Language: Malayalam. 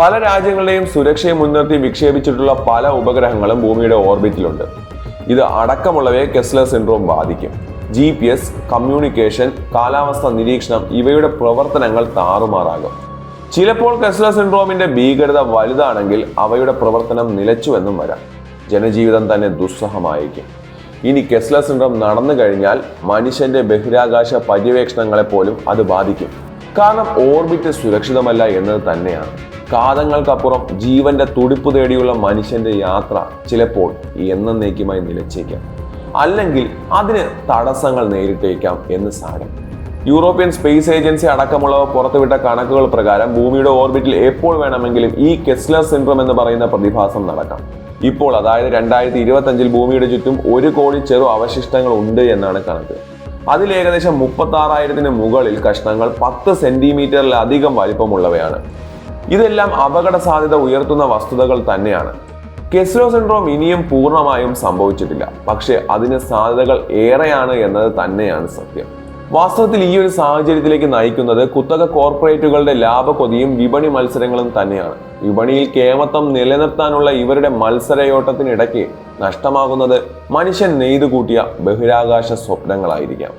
പല രാജ്യങ്ങളുടെയും സുരക്ഷയെ മുൻനിർത്തി വിക്ഷേപിച്ചിട്ടുള്ള പല ഉപഗ്രഹങ്ങളും ഭൂമിയുടെ ഓർബിറ്റിലുണ്ട്. ഇത് അടക്കമുള്ളവയെ കെസ്ലർ സിൻഡ്രോം ബാധിക്കും. ജി പി എസ് കമ്മ്യൂണിക്കേഷൻ കാലാവസ്ഥ നിരീക്ഷണം ഇവയുടെ പ്രവർത്തനങ്ങൾ താറുമാറാകും. ചിലപ്പോൾ കെസ്ലർ സിൻഡ്രോമിന്റെ ഭീകരത വലുതാണെങ്കിൽ അവയുടെ പ്രവർത്തനം നിലച്ചുവെന്നും വരാം. ജനജീവിതം തന്നെ ദുസ്സഹമായിരിക്കും ഇനി കെസ്ലർ സിൻഡ്രോം നടന്നു കഴിഞ്ഞാൽ മനുഷ്യന്റെ ബഹിരാകാശ പര്യവേക്ഷണങ്ങളെ പോലും അത് ബാധിക്കും. കാരണം ഓർബിറ്റ് സുരക്ഷിതമല്ല എന്നത് തന്നെയാണ്. കാതങ്ങൾക്കപ്പുറം ജീവന്റെ തുടിപ്പ് തേടിയുള്ള മനുഷ്യന്റെ യാത്ര ചിലപ്പോൾ എന്നേക്കുമായി നിലച്ചേക്കാം. അല്ലെങ്കിൽ അതിന് തടസ്സങ്ങൾ നേരിട്ടേക്കാം എന്ന് സാരം. യൂറോപ്യൻ സ്പേസ് ഏജൻസി അടക്കമുള്ളവ പുറത്തുവിട്ട കണക്കുകൾ പ്രകാരം ഭൂമിയുടെ ഓർബിറ്റിൽ എപ്പോൾ വേണമെങ്കിലും ഈ കെസ്ലർ സിൻഡ്രം എന്ന് പറയുന്ന പ്രതിഭാസം നടക്കാം. ഇപ്പോൾ അതായത് രണ്ടായിരത്തി ഇരുപത്തഞ്ചിൽ ഭൂമിയുടെ ചുറ്റും ഒരു കോടി ചെറു അവശിഷ്ടങ്ങൾ ഉണ്ട് എന്നാണ് കണക്ക്. അതിൽ ഏകദേശം മുപ്പത്തി ആറായിരത്തിന് മുകളിൽ കഷ്ണങ്ങൾ പത്ത് സെന്റിമീറ്ററിലധികം വലിപ്പമുള്ളവയാണ്. ഇതെല്ലാം അപകട സാധ്യത ഉയർത്തുന്ന വസ്തുതകൾ തന്നെയാണ്. കെസ്ലോ സിൻഡ്രോം ഇനിയും പൂർണമായും സംഭവിച്ചിട്ടില്ല. പക്ഷേ അതിന് സാധ്യതകൾ ഏറെയാണ് എന്നത് തന്നെയാണ് സത്യം. വാസ്തവത്തിൽ ഈ ഒരു സാഹചര്യത്തിലേക്ക് നയിക്കുന്നത് കുത്തക കോർപ്പറേറ്റുകളുടെ ലാഭക്കൊതിയും വിപണി മത്സരങ്ങളും തന്നെയാണ്. വിപണിയിൽ കേമത്വം നിലനിർത്താനുള്ള ഇവരുടെ മത്സരയോട്ടത്തിനിടയ്ക്ക് നഷ്ടമാകുന്നത് മനുഷ്യൻ നെയ്തു കൂട്ടിയ ബഹിരാകാശ സ്വപ്നങ്ങളായിരിക്കാം.